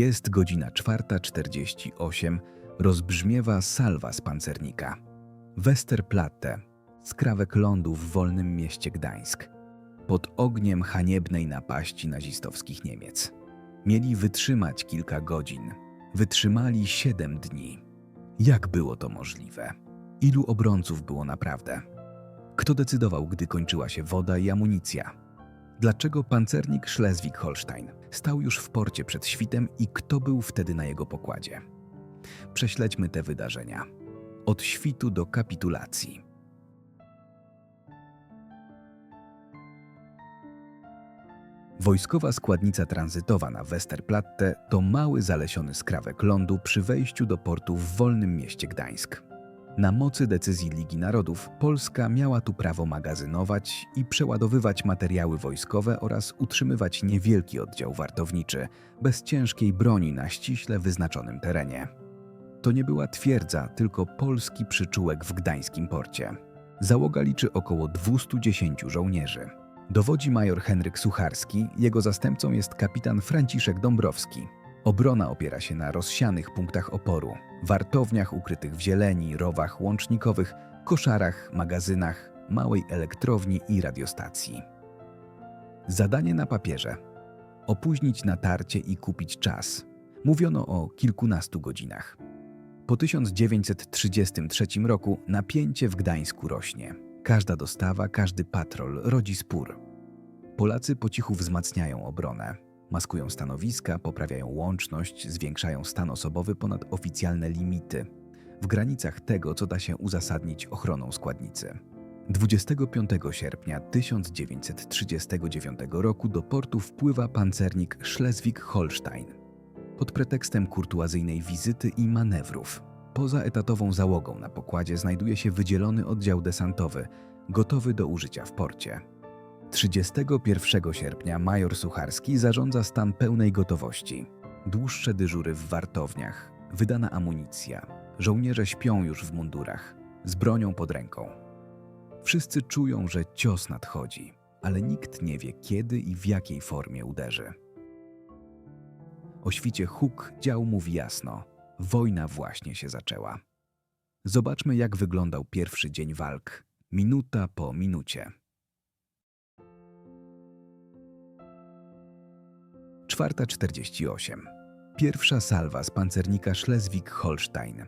Jest godzina 4.48, rozbrzmiewa salwa z pancernika. Westerplatte, skrawek lądu w wolnym mieście Gdańsk. Pod ogniem haniebnej napaści nazistowskich Niemiec. Mieli wytrzymać kilka godzin. Wytrzymali siedem dni. Jak było to możliwe? Ilu obrońców było naprawdę? Kto decydował, gdy kończyła się woda i amunicja? Dlaczego pancernik Schleswig-Holstein stał już w porcie przed świtem i kto był wtedy na jego pokładzie? Prześledźmy te wydarzenia. Od świtu do kapitulacji. Wojskowa składnica tranzytowa na Westerplatte to mały zalesiony skrawek lądu przy wejściu do portu w wolnym mieście Gdańsk. Na mocy decyzji Ligi Narodów Polska miała tu prawo magazynować i przeładowywać materiały wojskowe oraz utrzymywać niewielki oddział wartowniczy bez ciężkiej broni na ściśle wyznaczonym terenie. To nie była twierdza, tylko polski przyczółek w gdańskim porcie. Załoga liczy około 210 żołnierzy. Dowodzi major Henryk Sucharski, jego zastępcą jest kapitan Franciszek Dąbrowski. Obrona opiera się na rozsianych punktach oporu, wartowniach ukrytych w zieleni, rowach łącznikowych, koszarach, magazynach, małej elektrowni i radiostacji. Zadanie na papierze: opóźnić natarcie i kupić czas. Mówiono o kilkunastu godzinach. Po 1933 roku napięcie w Gdańsku rośnie. Każda dostawa, każdy patrol rodzi spór. Polacy po cichu wzmacniają obronę. Maskują stanowiska, poprawiają łączność, zwiększają stan osobowy ponad oficjalne limity, w granicach tego, co da się uzasadnić ochroną składnicy. 25 sierpnia 1939 roku do portu wpływa pancernik Schleswig-Holstein. Pod pretekstem kurtuazyjnej wizyty i manewrów, poza etatową załogą na pokładzie znajduje się wydzielony oddział desantowy, gotowy do użycia w porcie. 31 sierpnia major Sucharski zarządza stan pełnej gotowości. Dłuższe dyżury w wartowniach, wydana amunicja. Żołnierze śpią już w mundurach, z bronią pod ręką. Wszyscy czują, że cios nadchodzi, ale nikt nie wie, kiedy i w jakiej formie uderzy. O świcie huk dział mówi jasno: wojna właśnie się zaczęła. Zobaczmy, jak wyglądał pierwszy dzień walk, minuta po minucie. 4.48. Pierwsza salwa z pancernika Schleswig-Holstein.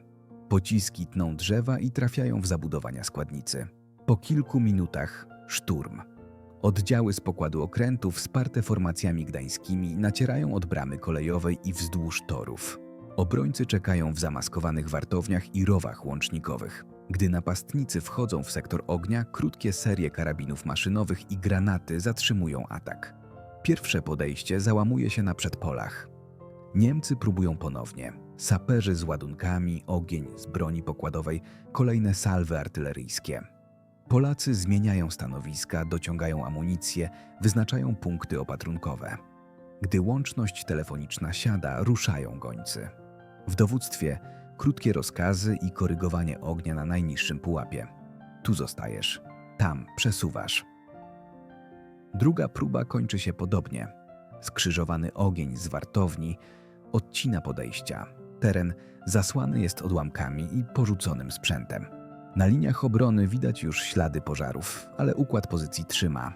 Pociski tną drzewa i trafiają w zabudowania składnicy. Po kilku minutach szturm. Oddziały z pokładu okrętów wsparte formacjami gdańskimi nacierają od bramy kolejowej i wzdłuż torów. Obrońcy czekają w zamaskowanych wartowniach i rowach łącznikowych. Gdy napastnicy wchodzą w sektor ognia, krótkie serie karabinów maszynowych i granaty zatrzymują atak. Pierwsze podejście załamuje się na przedpolach. Niemcy próbują ponownie. Saperzy z ładunkami, ogień z broni pokładowej, kolejne salwy artyleryjskie. Polacy zmieniają stanowiska, dociągają amunicję, wyznaczają punkty opatrunkowe. Gdy łączność telefoniczna siada, ruszają gońcy. W dowództwie krótkie rozkazy i korygowanie ognia na najniższym pułapie. Tu zostajesz, tam przesuwasz. Druga próba kończy się podobnie. Skrzyżowany ogień z wartowni odcina podejścia. Teren zasłany jest odłamkami i porzuconym sprzętem. Na liniach obrony widać już ślady pożarów, ale układ pozycji trzyma.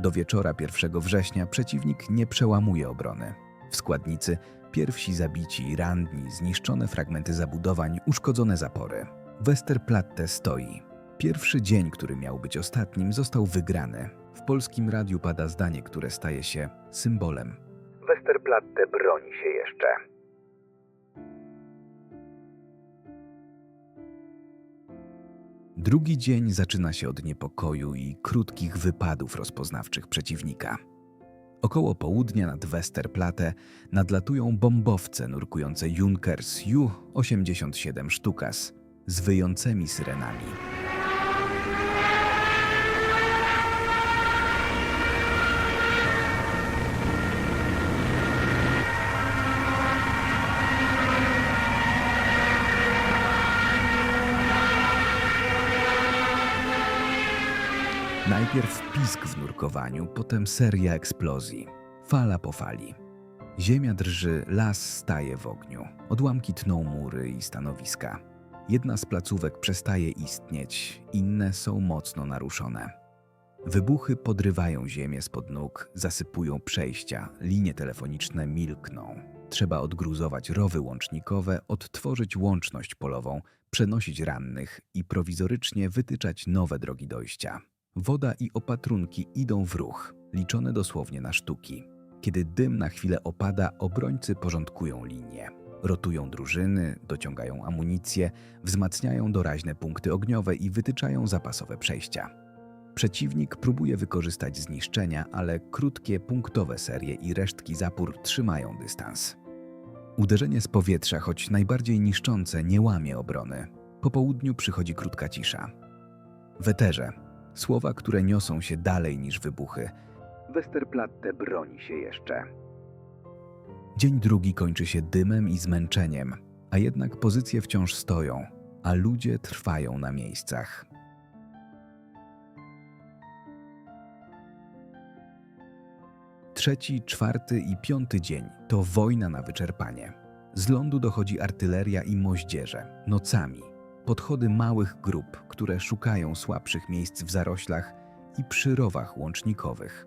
Do wieczora 1 września przeciwnik nie przełamuje obrony. W składnicy pierwsi zabici, ranni, zniszczone fragmenty zabudowań, uszkodzone zapory. Westerplatte stoi. Pierwszy dzień, który miał być ostatnim, został wygrany. W polskim radiu pada zdanie, które staje się symbolem. Westerplatte broni się jeszcze. Drugi dzień zaczyna się od niepokoju i krótkich wypadów rozpoznawczych przeciwnika. Około południa nad Westerplatte nadlatują bombowce nurkujące Junkers Ju-87 Stukas z wyjącymi syrenami. Najpierw pisk w nurkowaniu, potem seria eksplozji, fala po fali. Ziemia drży, las staje w ogniu. Odłamki tną mury i stanowiska. Jedna z placówek przestaje istnieć, inne są mocno naruszone. Wybuchy podrywają ziemię spod nóg, zasypują przejścia, linie telefoniczne milkną. Trzeba odgruzować rowy łącznikowe, odtworzyć łączność polową, przenosić rannych i prowizorycznie wytyczać nowe drogi dojścia. Woda i opatrunki idą w ruch, liczone dosłownie na sztuki. Kiedy dym na chwilę opada, obrońcy porządkują linie. Rotują drużyny, dociągają amunicję, wzmacniają doraźne punkty ogniowe i wytyczają zapasowe przejścia. Przeciwnik próbuje wykorzystać zniszczenia, ale krótkie, punktowe serie i resztki zapór trzymają dystans. Uderzenie z powietrza, choć najbardziej niszczące, nie łamie obrony. Po południu przychodzi krótka cisza. Weterze, słowa, które niosą się dalej niż wybuchy. Westerplatte broni się jeszcze. Dzień drugi kończy się dymem i zmęczeniem, a jednak pozycje wciąż stoją, a ludzie trwają na miejscach. Trzeci, czwarty i piąty dzień to wojna na wyczerpanie. Z lądu dochodzi artyleria i moździerze, nocami. Podchody małych grup, które szukają słabszych miejsc w zaroślach i przy rowach łącznikowych.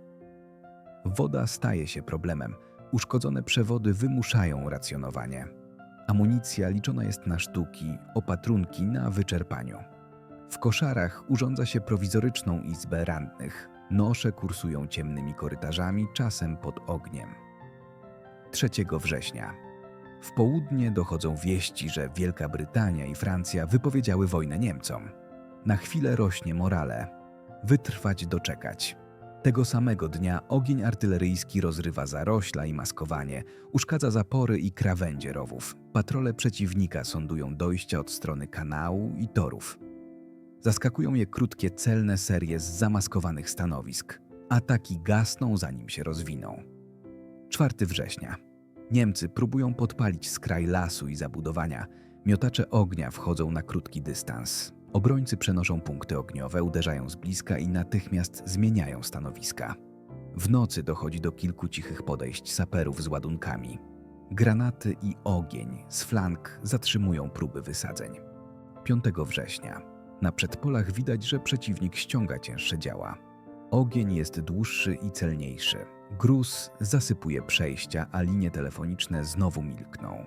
Woda staje się problemem. Uszkodzone przewody wymuszają racjonowanie. Amunicja liczona jest na sztuki, opatrunki na wyczerpaniu. W koszarach urządza się prowizoryczną izbę rannych. Nosze kursują ciemnymi korytarzami, czasem pod ogniem. 3 września. W południe dochodzą wieści, że Wielka Brytania i Francja wypowiedziały wojnę Niemcom. Na chwilę rośnie morale. Wytrwać, doczekać. Tego samego dnia ogień artyleryjski rozrywa zarośla i maskowanie, uszkadza zapory i krawędzie rowów. Patrole przeciwnika sądują dojścia od strony kanału i torów. Zaskakują je krótkie, celne serie z zamaskowanych stanowisk. Ataki gasną, zanim się rozwiną. 4 września. Niemcy próbują podpalić skraj lasu i zabudowania. Miotacze ognia wchodzą na krótki dystans. Obrońcy przenoszą punkty ogniowe, uderzają z bliska i natychmiast zmieniają stanowiska. W nocy dochodzi do kilku cichych podejść saperów z ładunkami. Granaty i ogień z flank zatrzymują próby wysadzeń. 5 września. Na przedpolach widać, że przeciwnik ściąga cięższe działa. Ogień jest dłuższy i celniejszy. Gruz zasypuje przejścia, a linie telefoniczne znowu milkną.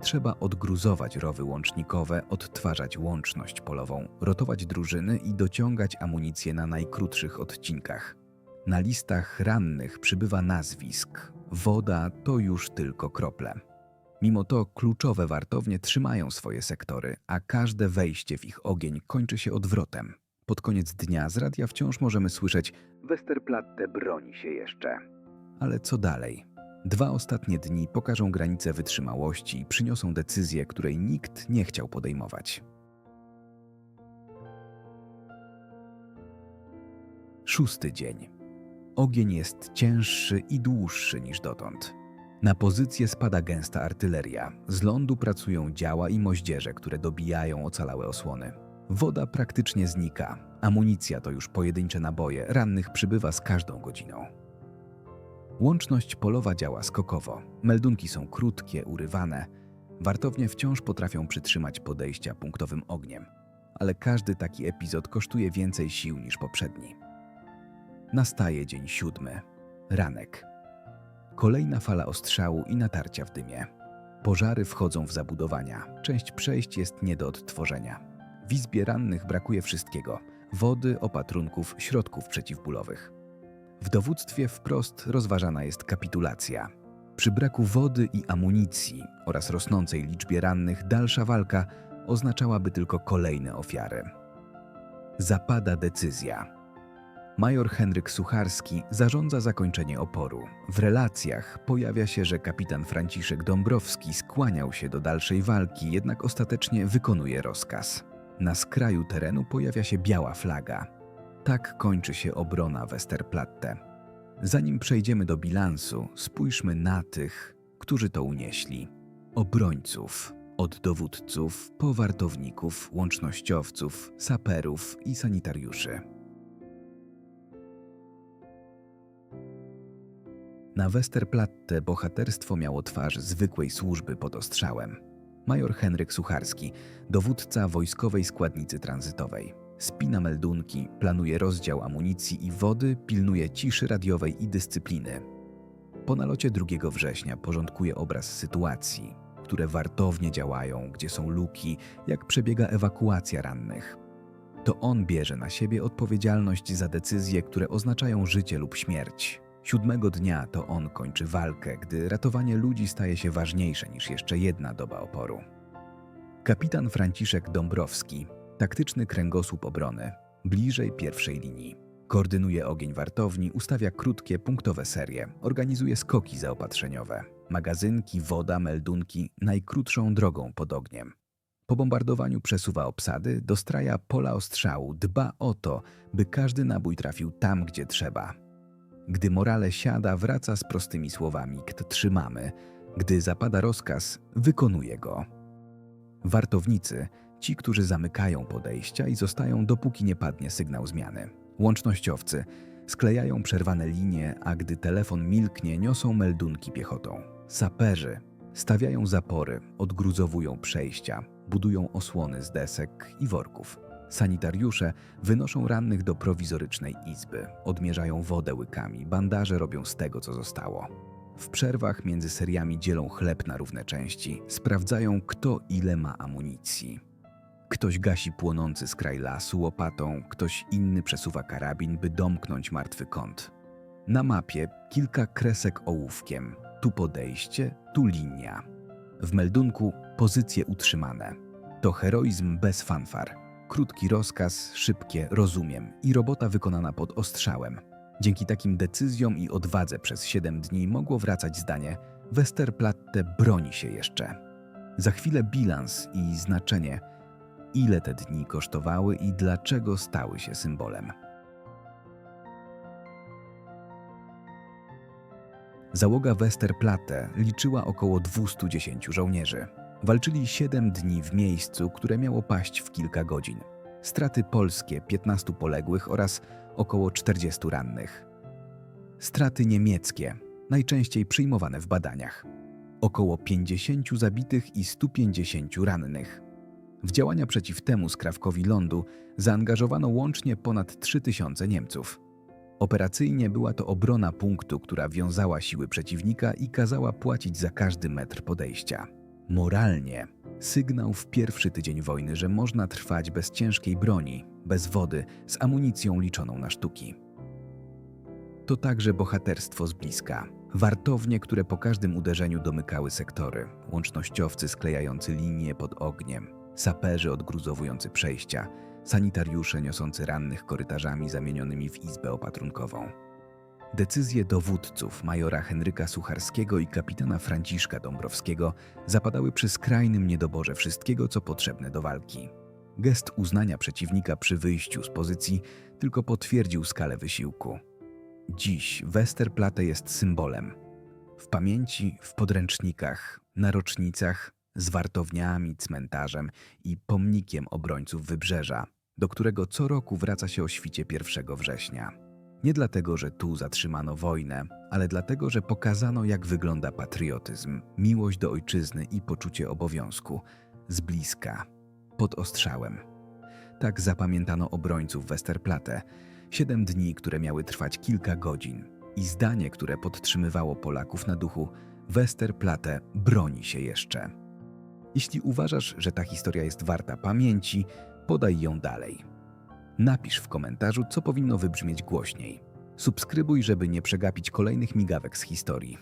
Trzeba odgruzować rowy łącznikowe, odtwarzać łączność polową, rotować drużyny i dociągać amunicję na najkrótszych odcinkach. Na listach rannych przybywa nazwisk. Woda to już tylko krople. Mimo to kluczowe wartownie trzymają swoje sektory, a każde wejście w ich ogień kończy się odwrotem. Pod koniec dnia z radia wciąż możemy słyszeć Westerplatte broni się jeszcze. ale co dalej? Dwa ostatnie dni pokażą granice wytrzymałości i przyniosą decyzję, której nikt nie chciał podejmować. Szósty dzień. Ogień jest cięższy i dłuższy niż dotąd. Na pozycję spada gęsta artyleria. Z lądu pracują działa i moździerze, które dobijają ocalałe osłony. Woda praktycznie znika. Amunicja to już pojedyncze naboje. Rannych przybywa z każdą godziną. Łączność polowa działa skokowo. Meldunki są krótkie, urywane. Wartownie wciąż potrafią przytrzymać podejścia punktowym ogniem, ale każdy taki epizod kosztuje więcej sił niż poprzedni. Nastaje dzień siódmy. Ranek. Kolejna fala ostrzału i natarcia w dymie. Pożary wchodzą w zabudowania. Część przejść jest nie do odtworzenia. W izbie rannych brakuje wszystkiego: wody, opatrunków, środków przeciwbólowych. W dowództwie wprost rozważana jest kapitulacja. Przy braku wody i amunicji oraz rosnącej liczbie rannych dalsza walka oznaczałaby tylko kolejne ofiary. Zapada decyzja. Major Henryk Sucharski zarządza zakończenie oporu. W relacjach pojawia się, że kapitan Franciszek Dąbrowski skłaniał się do dalszej walki, jednak ostatecznie wykonuje rozkaz. Na skraju terenu pojawia się biała flaga. Tak kończy się obrona Westerplatte. Zanim przejdziemy do bilansu, spójrzmy na tych, którzy to unieśli. Obrońców, od dowódców po wartowników, łącznościowców, saperów i sanitariuszy. Na Westerplatte bohaterstwo miało twarz zwykłej służby pod ostrzałem. Major Henryk Sucharski, dowódca wojskowej składnicy tranzytowej. Spina meldunki, planuje rozdział amunicji i wody, pilnuje ciszy radiowej i dyscypliny. Po nalocie 2 września porządkuje obraz sytuacji, które wartownie działają, gdzie są luki, jak przebiega ewakuacja rannych. To on bierze na siebie odpowiedzialność za decyzje, które oznaczają życie lub śmierć. Siódmego dnia to on kończy walkę, gdy ratowanie ludzi staje się ważniejsze niż jeszcze jedna doba oporu. Kapitan Franciszek Dąbrowski, taktyczny kręgosłup obrony, bliżej pierwszej linii. Koordynuje ogień wartowni, ustawia krótkie, punktowe serie, organizuje skoki zaopatrzeniowe, magazynki, woda, meldunki najkrótszą drogą pod ogniem. Po bombardowaniu przesuwa obsady, dostraja pola ostrzału, dba o to, by każdy nabój trafił tam, gdzie trzeba. Gdy morale siada, wraca z prostymi słowami: Kto trzymamy? Gdy zapada rozkaz, wykonuje go. Wartownicy, ci, którzy zamykają podejścia i zostają, dopóki nie padnie sygnał zmiany. Łącznościowcy sklejają przerwane linie, a gdy telefon milknie, niosą meldunki piechotą. Saperzy stawiają zapory, odgruzowują przejścia, budują osłony z desek i worków. Sanitariusze wynoszą rannych do prowizorycznej izby, odmierzają wodę łykami, bandaże robią z tego, co zostało. W przerwach między seriami dzielą chleb na równe części, sprawdzają, kto ile ma amunicji. Ktoś gasi płonący skraj lasu łopatą, ktoś inny przesuwa karabin, by domknąć martwy kąt. Na mapie kilka kresek ołówkiem, tu podejście, tu linia. W meldunku pozycje utrzymane. To heroizm bez fanfar. Krótki rozkaz, szybkie rozumiem i robota wykonana pod ostrzałem. Dzięki takim decyzjom i odwadze przez 7 dni mogło wracać zdanie Westerplatte broni się jeszcze. Za chwilę bilans i znaczenie, ile te dni kosztowały i dlaczego stały się symbolem. Załoga Westerplatte liczyła około 210 żołnierzy. Walczyli 7 dni w miejscu, które miało paść w kilka godzin. Straty polskie 15 poległych oraz około 40 rannych. Straty niemieckie, najczęściej przyjmowane w badaniach. Około 50 zabitych i 150 rannych. W działania przeciw temu skrawkowi lądu zaangażowano łącznie ponad 3000 Niemców. Operacyjnie była to obrona punktu, która wiązała siły przeciwnika i kazała płacić za każdy metr podejścia. Moralnie sygnał w pierwszy tydzień wojny, że można trwać bez ciężkiej broni, bez wody, z amunicją liczoną na sztuki. To także bohaterstwo z bliska. Wartownie, które po każdym uderzeniu domykały sektory, łącznościowcy sklejający linie pod ogniem, saperzy odgruzowujący przejścia, sanitariusze niosący rannych korytarzami zamienionymi w izbę opatrunkową. Decyzje dowódców majora Henryka Sucharskiego i kapitana Franciszka Dąbrowskiego zapadały przy skrajnym niedoborze wszystkiego, co potrzebne do walki. Gest uznania przeciwnika przy wyjściu z pozycji tylko potwierdził skalę wysiłku. Dziś Westerplatte jest symbolem. W pamięci, w podręcznikach, na rocznicach, z wartowniami, cmentarzem i pomnikiem obrońców wybrzeża, do którego co roku wraca się o świcie 1 września. Nie dlatego, że tu zatrzymano wojnę, ale dlatego, że pokazano, jak wygląda patriotyzm, miłość do ojczyzny i poczucie obowiązku z bliska, pod ostrzałem. Tak zapamiętano obrońców Westerplatte. Siedem dni, które miały trwać kilka godzin i zdanie, które podtrzymywało Polaków na duchu Westerplatte broni się jeszcze. Jeśli uważasz, że ta historia jest warta pamięci, podaj ją dalej. Napisz w komentarzu, co powinno wybrzmieć głośniej. Subskrybuj, żeby nie przegapić kolejnych migawek z historii.